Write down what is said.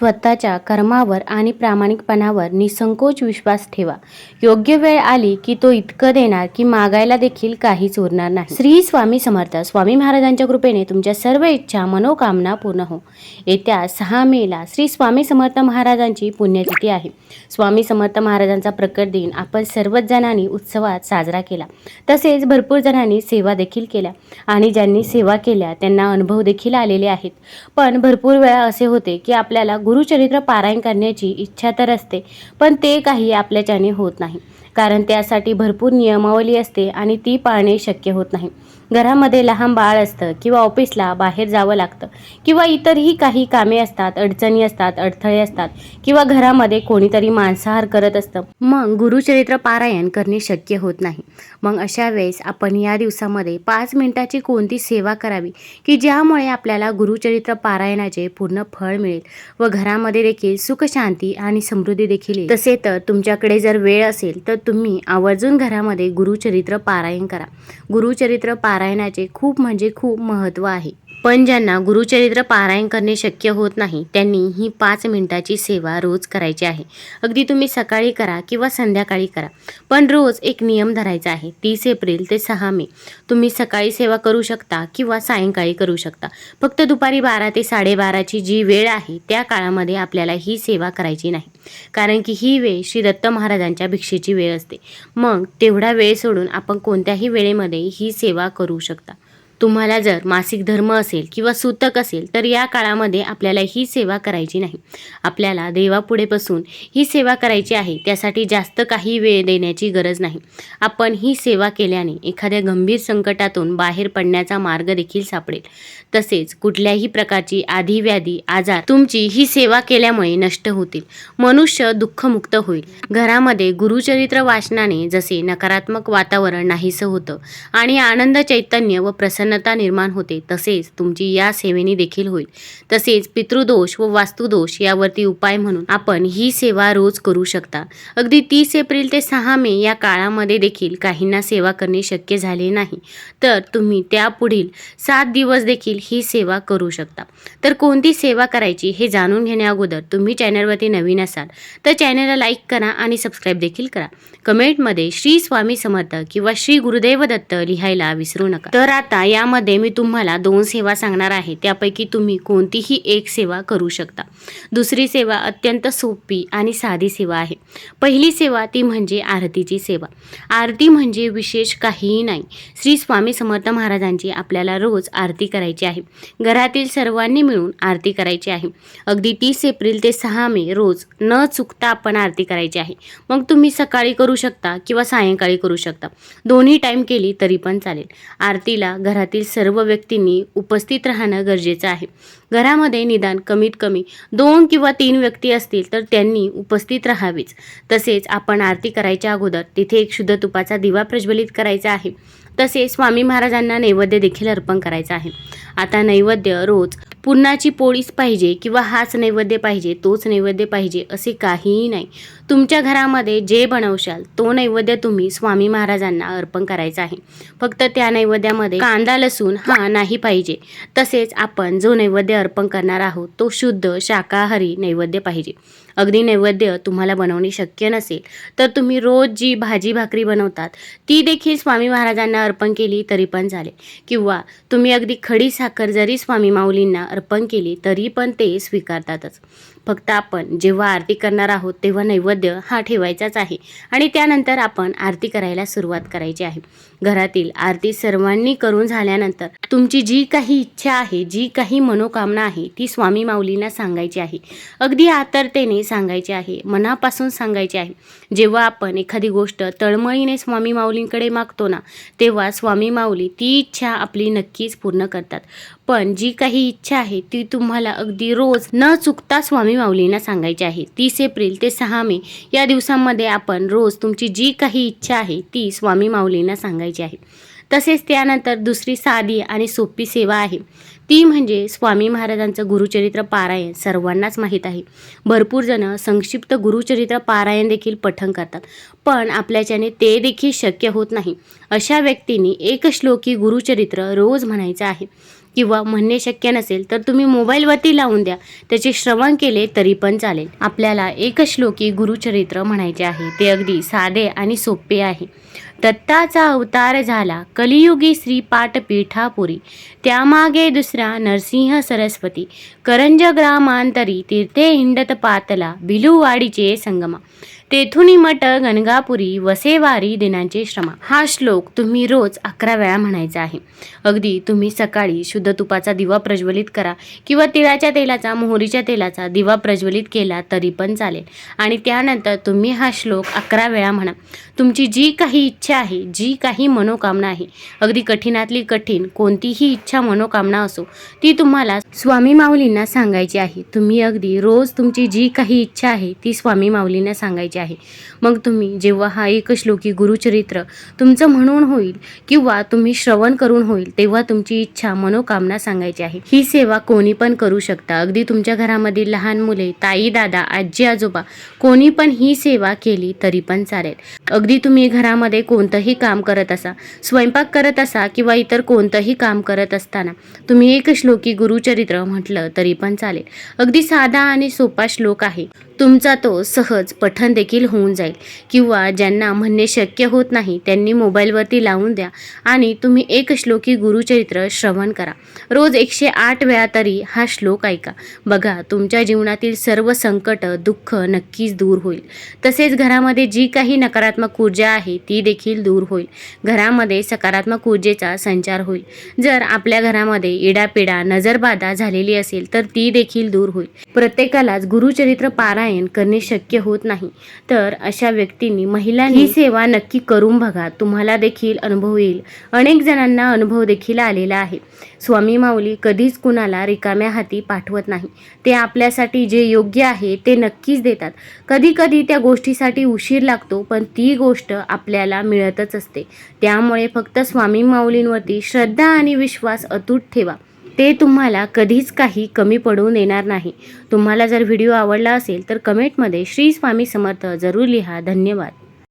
स्वतःच्या कर्मावर आणि प्रामाणिकपणावर निसंकोच विश्वास ठेवा. योग्य वेळ आली की तो इतकं देणार की मागायला देखील काहीच उरणार नाही. श्री स्वामी समर्थ स्वामी महाराजांच्या कृपेने तुमच्या सर्व इच्छा मनोकामना पूर्ण हो. येत्या सहा मेला श्री स्वामी समर्थ महाराजांची पुण्यतिथी आहे. स्वामी समर्थ महाराजांचा प्रकट दिन आपण सर्वच जणांनी उत्सवात साजरा केला. तसेच भरपूर जणांनी सेवा देखील केल्या आणि ज्यांनी सेवा केल्या त्यांना अनुभव देखील आलेले आहेत. पण भरपूर वेळा असे होते की आपल्याला गुरुचरित्र पारायण करण्याची इच्छा तर असते पण ते काही आपल्याच्याने होत नाही. कारण त्यासाठी भरपूर नियमावली असते आणि ती पाळणे शक्य होत नाही. घरामध्ये लहान बाळ असतं किंवा ऑफिसला बाहेर जावं लागतं किंवा इतरही काही कामे असतात अडचणी असतात अडथळे असतात किंवा घरामध्ये कोणीतरी मांसाहार करत असतं मग गुरुचरित्र पारायण करणे शक्य होत नाही. मग अशा वेळेस आपण या दिवसामध्ये पाच मिनिटाची कोणती सेवा करावी की ज्यामुळे आपल्याला गुरुचरित्र पारायणाचे पूर्ण फळ मिळेल व घरामध्ये देखील सुखशांती आणि समृद्धी देखील येईल. तसे तर तुमच्याकडे जर वेळ असेल तर तुम्ही आवर्जून घरामध्ये गुरुचरित्र पारायण करा. गुरुचरित्र पारायणाचे खूप म्हणजे खूप महत्त्व आहे. पण ज्यांना गुरुचरित्र पारायण करणे शक्य होत नाही त्यांनी ही पाच मिनिटाची सेवा रोज करायची आहे. अगदी तुम्ही सकाळी करा किंवा संध्याकाळी करा. पण रोज एक नियम धरायचा आहे तीस एप्रिल ते सहा मे. तुम्ही सकाळी सेवा करू शकता किंवा सायंकाळी करू शकता. फक्त दुपारी बारा ते साडेबाराची जी वेळ आहे त्या काळामध्ये आपल्याला ही सेवा करायची नाही. कारण की ही वेळ श्री दत्त महाराजांच्या भिक्षेची वेळ असते. मग तेवढा वेळ सोडून आपण कोणत्याही वेळेमध्ये ही सेवा करू शकता. तुम्हाला जर मासिक धर्म असेल किंवा सूतक असेल तर या काळामध्ये आपल्याला ही सेवा करायची नाही. आपल्याला देवापुढे बसून ही सेवा करायची आहे त्यासाठी जास्त काही वेळ देण्याची गरज नाही. आपण ही सेवा केल्याने एखाद्या गंभीर संकटातून बाहेर पडण्याचा मार्ग देखील सापडेल. तसेच कुठल्याही प्रकारची आधी आजार तुमची ही सेवा केल्यामुळे नष्ट होतील. मनुष्य दुःखमुक्त होईल. घरामध्ये गुरुचरित्र वाचनाने जसे नकारात्मक वातावरण नाहीसं होतं आणि आनंद चैतन्य व प्रसन्न प्रसन्नता निर्माण होते. तसेच तुमची या सेवेने देखील होईल. तसेच पितृदोष व वास्तुदोष यावरती उपाय म्हणून आपण ही सेवा रोज करू शकता. अगदी तीस एप्रिल ते सहा मे या काळामध्ये देखील काहींना सेवा करणे शक्य झाले नाही. तर तुम्ही त्यापुढील सात दिवस देखील ही सेवा करू शकता. तर कोणती सेवा करायची हे जाणून घेण्या अगोदर तुम्ही चॅनलवरती नवीन असाल तर चॅनलला लाईक करा आणि सबस्क्राईब देखील करा. कमेंटमध्ये श्री स्वामी समर्थ किंवा श्री गुरुदेव दत्त लिहायला विसरू नका. तर आता या यामध्ये मी तुम्हाला दोन सेवा सांगणार आहे. त्यापैकी तुम्ही कोणतीही एक सेवा करू शकता. दुसरी सेवा अत्यंत सोपी आणि साधी सेवा आहे. पहिली सेवा ती म्हणजे आरतीची सेवा. आरती म्हणजे विशेष काहीही नाही. श्री स्वामी समर्थ महाराजांची आपल्याला रोज आरती करायची आहे. घरातील सर्वांनी मिळून आरती करायची आहे. अगदी तीस एप्रिल ते सहा मे रोज न चुकता आपण आरती करायची आहे. मग तुम्ही सकाळी करू शकता किंवा सायंकाळी करू शकता. दोन्ही टाईम केली तरी पण चालेल. आरतीला घरातील सर्व व्यक्तींनी उपस्थित राहणं गरजेचं आहे. घरामध्ये निदान कमीत कमी दोन किंवा तीन व्यक्ती असतील तर त्यांनी उपस्थित राहावीच. तसेच आपण आरती करायच्या अगोदर तिथे एक शुद्ध तुपाचा दिवा प्रज्वलित करायचा आहे. तसेच स्वामी महाराजांना नैवेद्य देखील अर्पण करायचा आहे. आता नैवेद्य रोज पुन्हाची पोळीच पाहिजे किंवा हाच नैवेद्य पाहिजे तोच नैवेद्य पाहिजे असे काहीही नाही. तुमच्या घरामध्ये जे बनवशाल तो नैवेद्य तुम्ही स्वामी महाराजांना अर्पण करायचा आहे. फक्त त्या नैवेद्यामध्ये कांदा लसूण हा नाही पाहिजे. तसेच आपण जो नैवेद्य अर्पण करणार आहोत तो शुद्ध शाकाहारी नैवेद्य पाहिजे. अगदी नैवेद्य तुम्हाला बनवणे शक्य नसेल तर तुम्ही रोज जी भाजी भाकरी बनवतात ती देखील स्वामी महाराजांना अर्पण केली तरी पण चालेल. किंवा तुम्ही अगदी खडी साखर जरी स्वामी माऊलींना अर्पण केली तरी पण ते स्वीकारतातच. फक्त आपण जेव्हा आरती करणार आहोत तेव्हा नैवेद्य हा ठेवायचाच आहे. आणि त्यानंतर आपण आरती करायला सुरुवात करायची आहे. घरातील आरती सर्वांनी करून झाल्यानंतर तुमची जी काही इच्छा आहे जी काही मनोकामना आहे ती स्वामी माऊलींना सांगायची आहे. अगदी आतरतेने सांगायची आहे मनापासून सांगायची आहे. जेव्हा आपण एखादी गोष्ट तळमळीने स्वामी माऊलींकडे मागतो ना तेव्हा स्वामी माऊली ती इच्छा आपली नक्कीच पूर्ण करतात. पण जी काही इच्छा आहे ती तुम्हाला अगदी रोज न चुकता स्वामी माऊलींना सांगायची आहे. तीस एप्रिल ते सहा मे या दिवसांमध्ये आपण रोज तुमची जी काही इच्छा आहे ती स्वामी माऊलींना सांगायची आहे. तसेच त्यानंतर दुसरी साधी आणि सोपी सेवा आहे. ती म्हणजे स्वामी महाराजांचं गुरुचरित्र पारायण सर्वांनाच माहीत आहे. भरपूर जण संक्षिप्त गुरुचरित्र पारायण देखील पठण करतात. पण आपल्याच्याने ते देखील शक्य होत नाही. अशा व्यक्तींनी एक श्लोकी गुरुचरित्र रोज म्हणायचं आहे. किंवा म्हणणे शक्य नसेल तर तुम्ही मोबाईलवरती लावून द्या. त्याचे श्रवण केले तरी पण चालेल. आपल्याला एक श्लोकी गुरुचरित्र म्हणायचे आहे. ते अगदी साधे आणि सोपे आहे. दत्ताचा अवतार झाला. कलियुगी श्रीपाठ पीठापुरी त्यामागे दुसरा नरसिंह सरस्वती. करंज ग्रामांतरी तीर्थे हिंडत पातला. बिलुवाडीचे संगमा. तेथुनी मठ गणगापुरी वसेवारी दिनांचे श्रमा. हा श्लोक तुम्ही रोज अकरा वेळा म्हणायचा आहे. अगदी तुम्ही सकाळी शुद्ध तुपाचा दिवा प्रज्वलित करा किंवा तिळाच्या तेलाचा मोहरीच्या तेलाचा दिवा प्रज्वलित केला तरी पण चालेल. आणि त्यानंतर तुम्ही हा श्लोक अकरा वेळा म्हणा. तुमची जी काही इच्छा आहे जी काही मनोकामना आहे अगदी कठीणातली कठीण कोणतीही इच्छा मनोकामना असो ती तुम्हाला स्वामी माऊलींना सांगायची आहे. तुम्ही अगदी रोज तुमची जी काही इच्छा आहे ती स्वामी माऊलींना सांगायची आहे. मग तुम्ही जेव्हा हा एक श्लोकी गुरुचरित्र तुमचं म्हणून होईल किंवा तुम्ही श्रवण करून होईल तेव्हा तुमची इच्छा मनोकामना सांगायची आहे. ही सेवा कोणी पण करू शकता. अगदी तुमच्या घरामधील लहान मुले ताई दादा आजी आजोबा कोणी पण ही सेवा केली तरी पण चालेल. अगदी तुम्ही घरामध्ये कोणतंही काम करत असा स्वयंपाक करत असा किंवा इतर कोणतंही काम करत असताना तुम्ही एक श्लोकी गुरुचरित्र म्हटलं तरी पण चालेल. अगदी साधा आणि सोपा श्लोक आहे. तुमचा तो सहज पठण देखील होऊन जाईल. किंवा ज्यांना म्हणणे शक्य होत नाही त्यांनी मोबाईलवरती लावून द्या आणि तुम्ही एक श्लोकी गुरुचरित्र श्रवण करा. रोज एकशे आठ वेळा तरी हा श्लोक ऐका. बघा तुमच्या जीवनातील सर्व संकट दुःख नक्कीच दूर होईल. तसेच घरामध्ये जी काही नकारात्मक ऊर्जा आहे ती देखील दूर होईल. घरामध्ये सकारात्मक ऊर्जेचा संचार होईल. जर आपल्या घरामध्ये इडापिडा नजरबाधा झालेली असेल तर ती देखील दूर होईल. प्रत्येकालाच गुरुचरित्र पारायण करणे शक्य होत नाही. तर अशा व्यक्तींनी महिलांनी ही सेवा नक्की करून बघा. तुम्हाला देखील अनुभव येईल. अनेक जणांना अनुभव देखील आलेला आहे. स्वामी माऊली कधीच कुणाला रिकाम्या हाती पाठवत नाही. ते आपल्यासाठी जे योग्य आहे ते नक्कीच देतात. कधी कधी त्या गोष्टीसाठी उशीर लागतो पण ती गोष्ट आपल्याला मिळतच असते. त्यामुळे फक्त स्वामी माऊलींवरती श्रद्धा आणि विश्वास अतूट ठेवा. ते तुम्हाला कधीच काही कमी पडून देणार नाही. तुम्हाला जर व्हिडिओ आवडला असेल तर कमेंटमध्ये श्री स्वामी समर्थ जरूर लिहा. धन्यवाद.